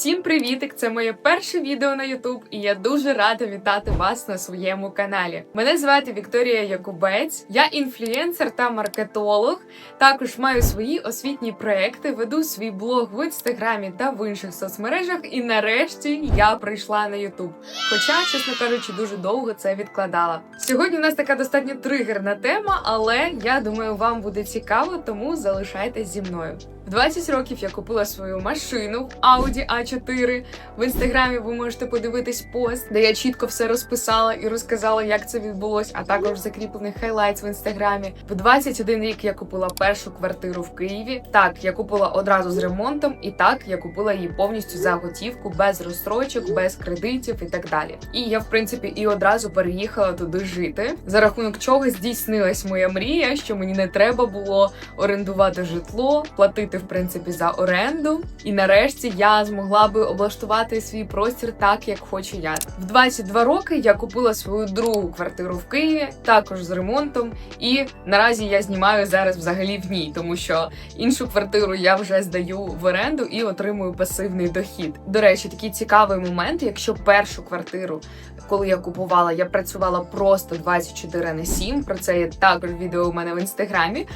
Всім привітик! Це моє перше відео на YouTube, і я дуже рада вітати вас на своєму каналі. Мене звати Вікторія Якубець, я інфлюенсер та маркетолог. Також маю свої освітні проекти, веду свій блог в інстаграмі та в інших соцмережах. І нарешті я прийшла на YouTube. Хоча, чесно кажучи, дуже довго це відкладала. Сьогодні у нас така достатньо тригерна тема, але я думаю, вам буде цікаво, тому залишайтесь зі мною. В 20 років я купила свою машину Audi A4. В інстаграмі ви можете подивитись пост, де я чітко все розписала і розказала, як це відбулось, а також закріплений хайлайтс в інстаграмі. В 21 рік я купила першу квартиру в Києві. Так, я купила одразу з ремонтом, і так я купила її повністю за готівку, без розстрочок, без кредитів і так далі. І я, в принципі, і одразу переїхала туди жити, за рахунок чого здійснилась моя мрія, що мені не треба було орендувати житло, платити в принципі за оренду. І нарешті я змогла би облаштувати свій простір так, як хочу я. В 22 роки я купила свою другу квартиру в Києві, також з ремонтом. І наразі я знімаю зараз взагалі в ній, тому що іншу квартиру я вже здаю в оренду і отримую пасивний дохід. До речі, такий цікавий момент, якщо першу квартиру, коли я купувала, я працювала просто 24 на 7, Про це є також відео у мене в інстаграмі.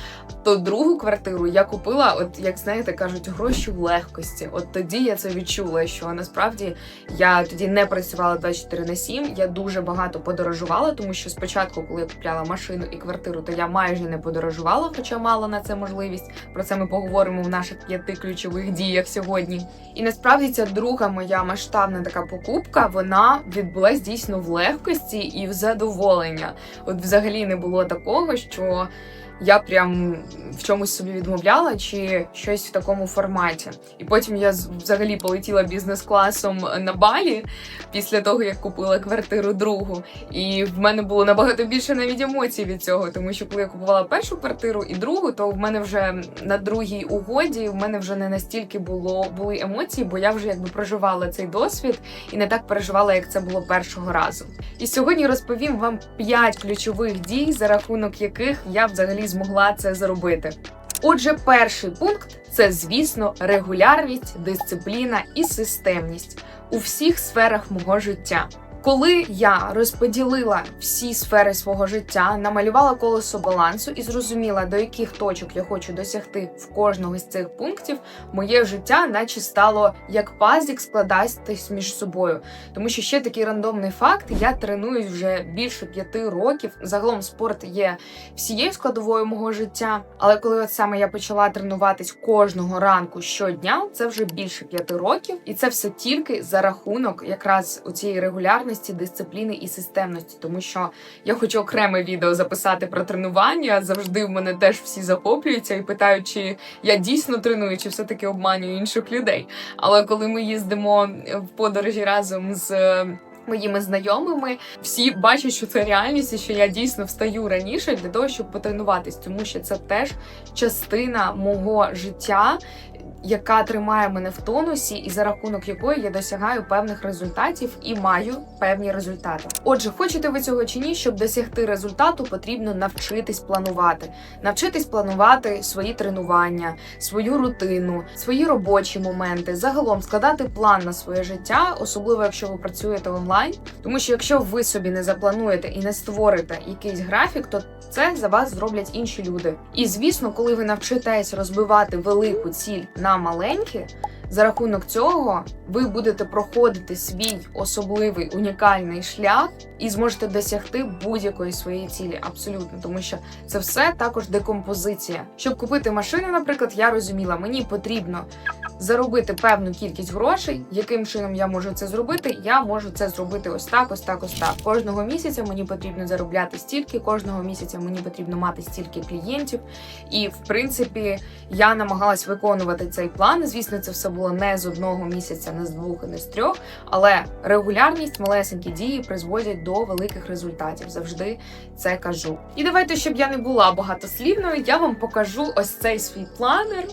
То другу квартиру я купила, от як знаєте, кажуть, гроші в легкості. От тоді я це відчула, що насправді я тоді не працювала 24 на 7, Я дуже багато подорожувала, тому що спочатку, коли я купляла машину і квартиру, то я майже не подорожувала, хоча мала на це можливість. Про це ми поговоримо в наших п'яти ключових діях сьогодні. І насправді ця друга моя масштабна така покупка, вона відбулась дійсно в легкості і в задоволення. От взагалі не було такого, що я прям в чомусь собі відмовляла чи щось в такому форматі. І потім я взагалі полетіла бізнес-класом на балі після того, як купила квартиру другу. І в мене було набагато більше навіть емоцій від цього, тому що коли я купувала першу квартиру і другу, то в мене вже на другій угоді в мене вже не настільки було були емоції, бо я вже якби проживала цей досвід і не так переживала, як це було першого разу. І сьогодні розповім вам п'ять ключових дій, за рахунок яких я взагалі змогла це зробити. Отже, перший пункт це, звісно, регулярність, дисципліна і системність у всіх сферах мого життя. Коли я розподілила всі сфери свого життя, намалювала колесо балансу і зрозуміла, до яких точок я хочу досягти в кожного з цих пунктів, моє життя, наче стало як пазик складатись між собою. Тому що ще такий рандомний факт: я тренуюсь вже більше п'яти років. Загалом спорт є всією складовою мого життя. Але коли от саме я почала тренуватись кожного ранку щодня, це вже більше п'яти років, і це все тільки за рахунок якраз у цієї регулярності регулярності, дисципліни і системності, тому що я хочу окреме відео записати про тренування. Завжди в мене теж всі захоплюються і питають, чи я дійсно треную, чи все таки обманюю інших людей. Але коли ми їздимо в подорожі разом з. Моїми знайомими всі бачать, що це реальність, і що я дійсно встаю раніше для того, щоб потренуватись, тому що це теж частина мого життя, яка тримає мене в тонусі, і за рахунок якої я досягаю певних результатів і маю певні результати. Отже, хочете ви цього чи ні, щоб досягти результату, потрібно навчитись планувати, навчитись планувати свої тренування, свою рутину, свої робочі моменти, загалом складати план на своє життя, особливо якщо ви працюєте онлайн. Тому що якщо ви собі не заплануєте і не створите якийсь графік, то це за вас зроблять інші люди. І звісно, коли ви навчитесь розбивати велику ціль на маленькі, за рахунок цього ви будете проходити свій особливий унікальний шлях і зможете досягти будь-якої своєї цілі. Абсолютно, тому що це все також декомпозиція. Щоб купити машину, наприклад, я розуміла, мені потрібно заробити певну кількість грошей. Яким чином я можу це зробити? Я можу це зробити ось так, ось так, ось так. Кожного місяця мені потрібно заробляти стільки, кожного місяця мені потрібно мати стільки клієнтів. І в принципі я намагалась виконувати цей план. Звісно, це все було не з одного місяця, не з двох не з трьох. Але регулярність, малесенькі дії призводять до великих результатів. Завжди це кажу. І давайте, щоб я не була багатослівною, я вам покажу ось цей свій планер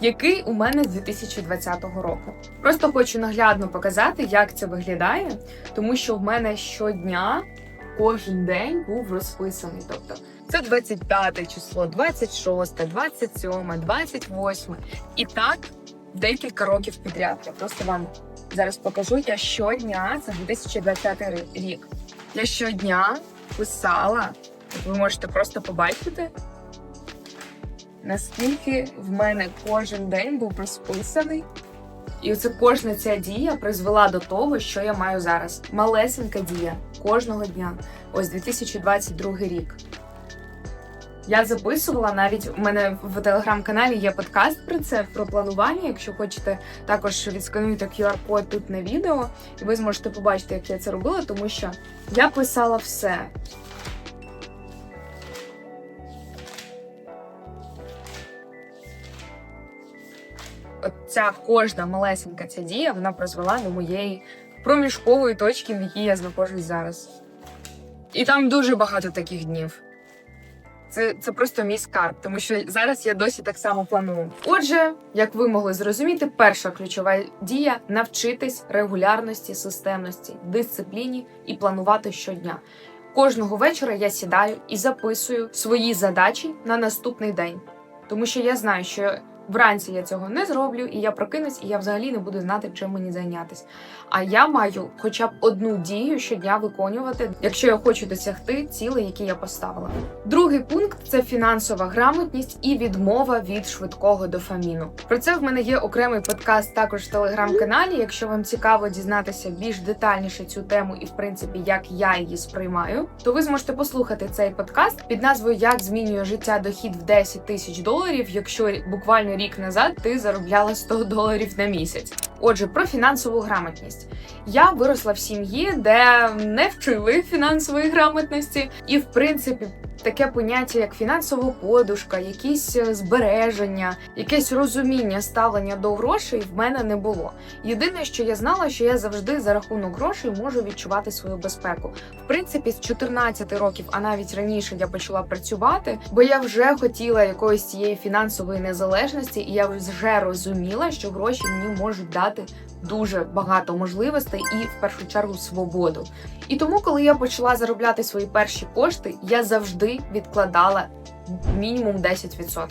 який у мене з 2020 року. Просто хочу наглядно показати, як це виглядає, тому що в мене щодня кожен день був розписаний. Тобто це 25 число, 26, 27, 28. І так декілька років підряд. Я просто вам зараз покажу. Я щодня, це 2020 рік. Я щодня писала, ви можете просто побачити, наскільки в мене кожен день був розписаний. І оце кожна ця дія призвела до того, що я маю зараз. Малесенька дія кожного дня. Ось 2022 рік. Я записувала навіть у мене в телеграм-каналі є подкаст про це, про планування. Якщо хочете також відскануйте QR-код тут на відео, і ви зможете побачити, як я це робила, тому що я писала все. Ця кожна малесенька ця дія вона призвела до моєї проміжкової точки, в якій я знаходжусь зараз. І там дуже багато таких днів. Це, це просто мій скарб, тому що зараз я досі так само планую. Отже, як ви могли зрозуміти, перша ключова дія навчитись регулярності, системності, дисципліні і планувати щодня. Кожного вечора я сідаю і записую свої задачі на наступний день, тому що я знаю, що вранці я цього не зроблю, і я прокинусь, і я взагалі не буду знати, чим мені зайнятися. А я маю хоча б одну дію щодня виконувати, якщо я хочу досягти цілей, які я поставила. Другий пункт це фінансова грамотність і відмова від швидкого дофаміну. Про це в мене є окремий подкаст також в телеграм-каналі. Якщо вам цікаво дізнатися більш детальніше цю тему і, в принципі, як я її сприймаю, то ви зможете послухати цей подкаст під назвою Як змінює життя дохід в 10 тисяч доларів, якщо буквально рік назад ти заробляла 100 доларів на місяць. Отже, про фінансову грамотність. Я виросла в сім'ї, де не вчили фінансової грамотності, і в принципі. Таке поняття, як фінансова подушка, якісь е, збереження, якесь розуміння ставлення до грошей в мене не було. Єдине, що я знала, що я завжди за рахунок грошей можу відчувати свою безпеку. В принципі, з 14 років, а навіть раніше я почала працювати, бо я вже хотіла якоїсь цієї фінансової незалежності, і я вже розуміла, що гроші мені можуть дати дуже багато можливостей і в першу чергу свободу. І тому, коли я почала заробляти свої перші кошти, я завжди відкладала мінімум 10%.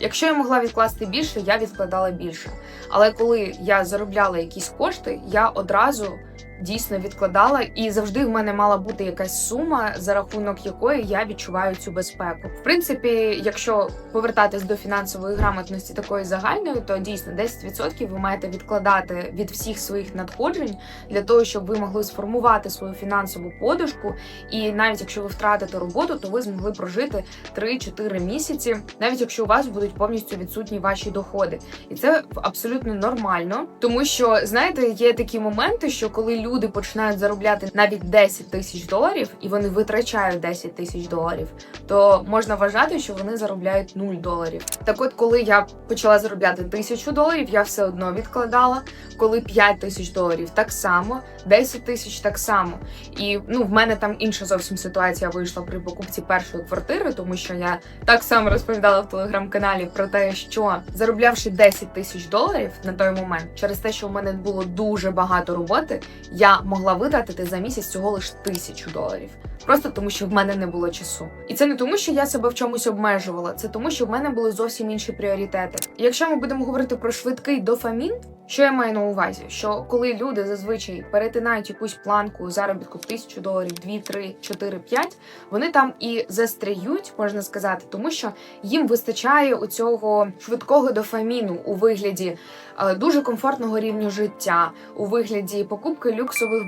Якщо я могла відкласти більше, я відкладала більше. Але коли я заробляла якісь кошти, я одразу дійсно відкладала, і завжди в мене мала бути якась сума, за рахунок якої я відчуваю цю безпеку. В принципі, якщо повертатись до фінансової грамотності такої загальної, то дійсно 10% ви маєте відкладати від всіх своїх надходжень для того, щоб ви могли сформувати свою фінансову подушку. І навіть якщо ви втратите роботу, то ви змогли прожити 3-4 місяці, навіть якщо у вас будуть повністю відсутні ваші доходи, і це абсолютно нормально, тому що знаєте, є такі моменти, що коли люди починають заробляти навіть 10 тисяч доларів і вони витрачають 10 тисяч доларів, то можна вважати, що вони заробляють 0 доларів. Так, от, коли я почала заробляти тисячу доларів, я все одно відкладала. Коли 5 тисяч доларів, так само, 10 тисяч так само. І ну в мене там інша зовсім ситуація вийшла при покупці першої квартири, тому що я так само розповідала в телеграм-каналі про те, що зароблявши 10 тисяч доларів на той момент, через те, що в мене було дуже багато роботи, я могла витратити за місяць всього лиш тисячу доларів. Просто тому, що в мене не було часу. І це не тому, що я себе в чомусь обмежувала, це тому, що в мене були зовсім інші пріоритети. Якщо ми будемо говорити про швидкий дофамін, що я маю на увазі? Що коли люди зазвичай перетинають якусь планку заробітку тисячу доларів, 2, 3, 4, 5, вони там і застряють, можна сказати, тому що їм вистачає у цього швидкого дофаміну у вигляді е, дуже комфортного рівню життя, у вигляді покупки люксових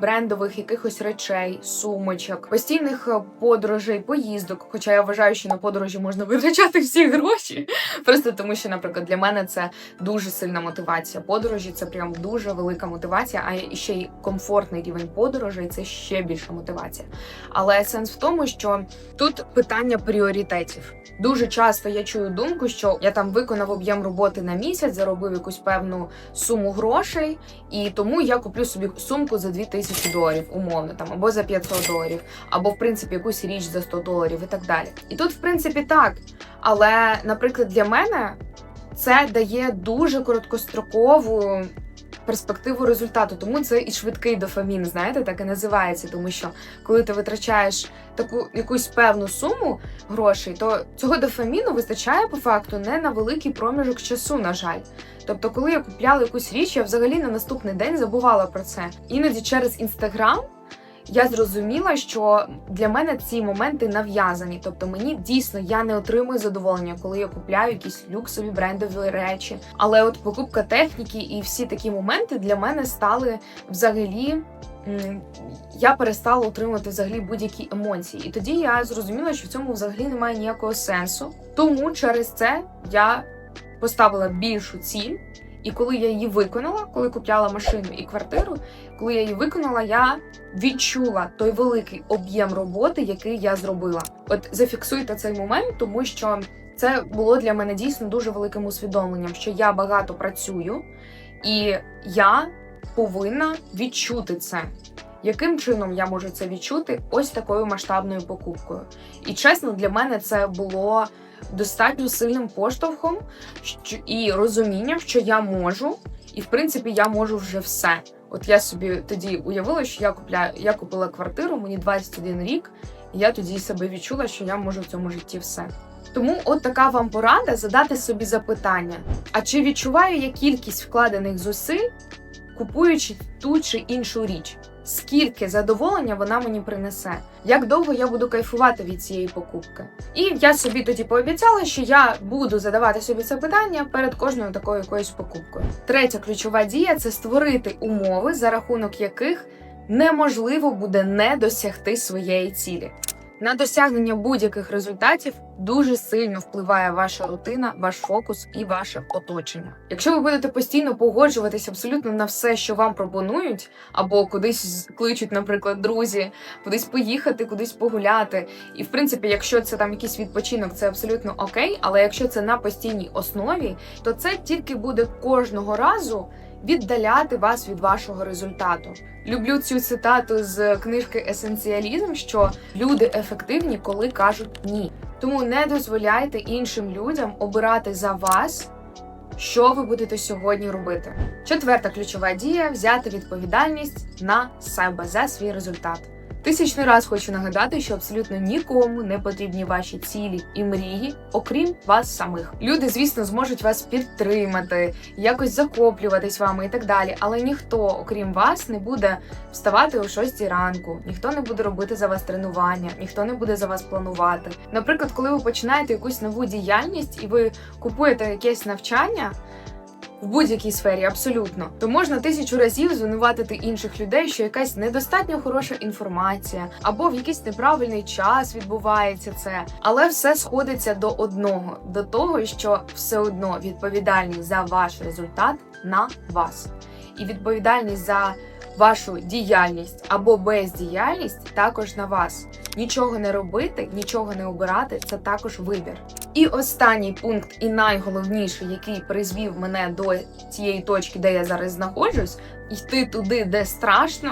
брендових якихось речей, сумочок, постійних е, подорожей, поїздок. Хоча я вважаю, що на подорожі можна витрачати всі гроші, просто тому що, наприклад, для мене це дуже сильна мотивація. Подорожі це прям дуже велика мотивація, а ще й комфортний рівень подорожей це ще більша мотивація. Але сенс в тому, що тут питання пріоритетів. Дуже часто я чую думку, що я там виконав об'єм роботи на місяць, заробив якусь певну суму грошей, і тому я куплю собі сумку за 2000 доларів, умовно там, або за 500 доларів, або в принципі якусь річ за 100 доларів і так далі. І тут, в принципі, так. Але, наприклад, для мене це дає дуже короткострокову перспективу результату. Тому це і швидкий дофамін, знаєте, так і називається. Тому що коли ти витрачаєш таку якусь певну суму грошей, то цього дофаміну вистачає по факту не на великий проміжок часу, на жаль. Тобто, коли я купляла якусь річ, я взагалі на наступний день забувала про це. Іноді через інстаграм я зрозуміла, що для мене ці моменти нав'язані. Тобто мені дійсно я не отримую задоволення, коли я купляю якісь люксові брендові речі. Але от покупка техніки і всі такі моменти для мене стали взагалі. Я перестала отримувати взагалі будь-які емоції, і тоді я зрозуміла, що в цьому взагалі немає ніякого сенсу. Тому через це я поставила більшу ціль. І коли я її виконала, коли купляла машину і квартиру, коли я її виконала, я відчула той великий об'єм роботи, який я зробила. От зафіксуйте цей момент, тому що це було для мене дійсно дуже великим усвідомленням, що я багато працюю, і я повинна відчути це. Яким чином я можу це відчути? Ось такою масштабною покупкою. І чесно, для мене це було достатньо сильним поштовхом і розумінням, що я можу, і в принципі я можу вже все. От я собі тоді уявила, що я купляю, я купила квартиру, мені 21 рік, і я тоді себе відчула, що я можу в цьому житті все. Тому от така вам порада задати собі запитання: а чи відчуваю я кількість вкладених зусиль, купуючи ту чи іншу річ? Скільки задоволення вона мені принесе? Як довго я буду кайфувати від цієї покупки? І я собі тоді пообіцяла, що я буду задавати собі це питання перед кожною такою якоюсь покупкою. Третя ключова дія це створити умови, за рахунок яких неможливо буде не досягти своєї цілі. На досягнення будь-яких результатів дуже сильно впливає ваша рутина, ваш фокус і ваше оточення. Якщо ви будете постійно погоджуватись абсолютно на все, що вам пропонують, або кудись кличуть, наприклад, друзі, кудись поїхати, кудись погуляти. І в принципі, якщо це там якийсь відпочинок, це абсолютно окей. Але якщо це на постійній основі, то це тільки буде кожного разу віддаляти вас від вашого результату. Люблю цю цитату з книжки Есенціалізм, що люди ефективні, коли кажуть ні. Тому не дозволяйте іншим людям обирати за вас, що ви будете сьогодні робити. Четверта ключова дія взяти відповідальність на себе за свій результат. Тисячний раз хочу нагадати, що абсолютно нікому не потрібні ваші цілі і мрії, окрім вас самих. Люди, звісно, зможуть вас підтримати, якось захоплюватись вами і так далі. Але ніхто, окрім вас, не буде вставати о 6 ранку, ніхто не буде робити за вас тренування, ніхто не буде за вас планувати. Наприклад, коли ви починаєте якусь нову діяльність і ви купуєте якесь навчання. В будь-якій сфері абсолютно, то можна тисячу разів звинуватити інших людей, що якась недостатньо хороша інформація, або в якийсь неправильний час відбувається це. Але все сходиться до одного: до того, що все одно відповідальність за ваш результат на вас, і відповідальність за вашу діяльність або бездіяльність також на вас. Нічого не робити, нічого не обирати це також вибір. І останній пункт, і найголовніший, який призвів мене до цієї точки, де я зараз знаходжусь, йти туди, де страшно,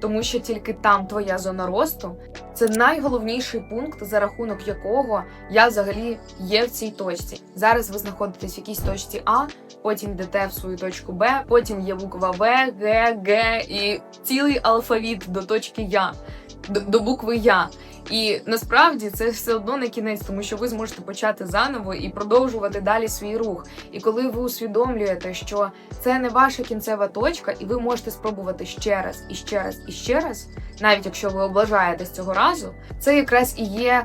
тому що тільки там твоя зона росту. Це найголовніший пункт, за рахунок якого я взагалі є в цій точці. Зараз ви знаходитесь в якійсь точці А, потім йдете в свою точку Б, потім є буква В, Г, Г і цілий алфавіт до точки Я, до, до букви Я. І насправді це все одно не кінець, тому що ви зможете почати заново і продовжувати далі свій рух. І коли ви усвідомлюєте, що це не ваша кінцева точка, і ви можете спробувати ще раз, і ще раз, і ще раз, навіть якщо ви облажаєтесь цього разу, це якраз і є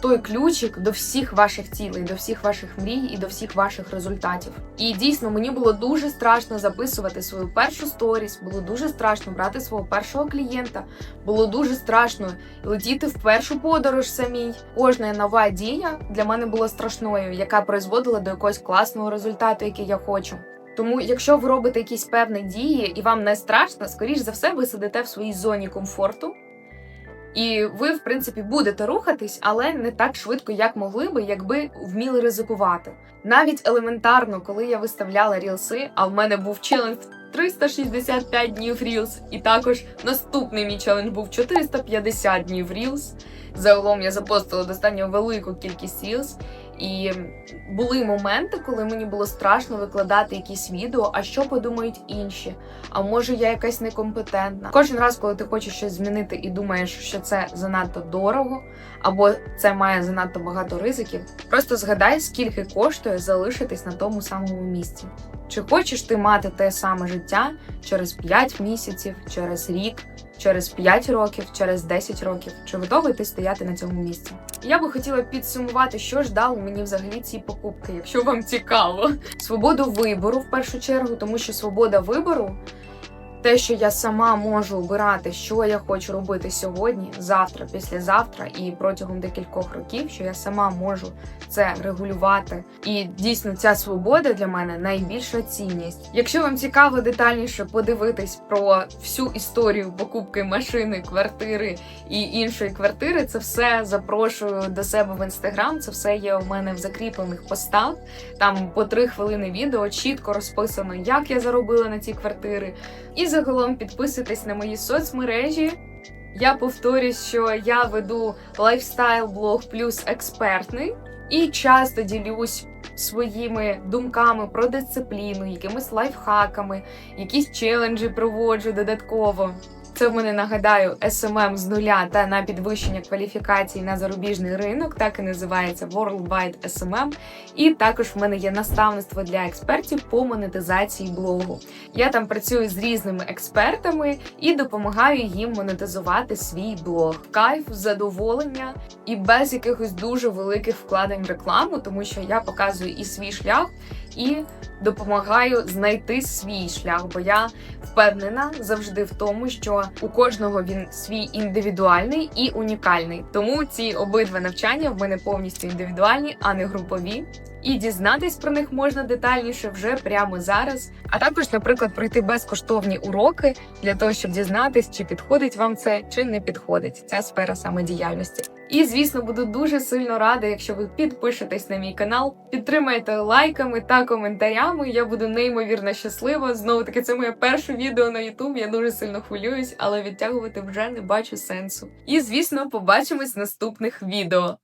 той ключик до всіх ваших цілей, до всіх ваших мрій і до всіх ваших результатів. І дійсно мені було дуже страшно записувати свою першу сторіс, було дуже страшно брати свого першого клієнта, було дуже страшно летіти в першу подорож самій. Кожна нова дія для мене була страшною, яка призводила до якогось класного результату, який я хочу. Тому, якщо ви робите якісь певні дії і вам не страшно, скоріш за все, ви сидите в своїй зоні комфорту. І ви, в принципі, будете рухатись, але не так швидко, як могли би, якби вміли ризикувати. Навіть елементарно, коли я виставляла рілси, а в мене був челендж 365 днів рілс, і також наступний мій челендж був 450 днів рілс. Загалом я запостила достатньо велику кількість Reels. І були моменти, коли мені було страшно викладати якісь відео, а що подумають інші. А може я якась некомпетентна. Кожен раз, коли ти хочеш щось змінити і думаєш, що це занадто дорого, або це має занадто багато ризиків, просто згадай, скільки коштує залишитись на тому самому місці. Чи хочеш ти мати те саме життя через 5 місяців, через рік, через 5 років, через 10 років? Чи готовий ти стояти на цьому місці? Я би хотіла підсумувати, що ж дали мені взагалі ці покупки, якщо вам цікаво. Свободу вибору в першу чергу, тому що свобода вибору. Те, що я сама можу обирати, що я хочу робити сьогодні, завтра, післязавтра і протягом декількох років, що я сама можу це регулювати. І дійсно ця свобода для мене найбільша цінність. Якщо вам цікаво детальніше подивитись про всю історію покупки машини, квартири і іншої квартири, це все запрошую до себе в інстаграм. Це все є у мене в закріплених постах. Там по три хвилини відео чітко розписано, як я заробила на ці квартири. І загалом підписуйтесь на мої соцмережі. Я повторюсь, що я веду лайфстайл-блог плюс експертний і часто ділюсь своїми думками про дисципліну, якимись лайфхаками, якісь челенджі проводжу додатково. Це в мене нагадаю SMM з нуля та на підвищення кваліфікації на зарубіжний ринок, так і називається Worldwide SMM. І також в мене є наставництво для експертів по монетизації блогу. Я там працюю з різними експертами і допомагаю їм монетизувати свій блог. Кайф, задоволення і без якихось дуже великих вкладень в рекламу, тому що я показую і свій шлях, і допомагаю знайти свій шлях, бо я впевнена завжди в тому, що у кожного він свій індивідуальний і унікальний. Тому ці обидва навчання в мене повністю індивідуальні, а не групові. І дізнатись про них можна детальніше вже прямо зараз. А також, наприклад, пройти безкоштовні уроки для того, щоб дізнатись, чи підходить вам це, чи не підходить ця сфера самодіяльності. І звісно, буду дуже сильно рада, якщо ви підпишетесь на мій канал, підтримаєте лайками та коментарями. Я буду неймовірно щаслива. Знову таки, це моє перше відео на YouTube. Я дуже сильно хвилююсь, але відтягувати вже не бачу сенсу. І звісно, побачимось в наступних відео.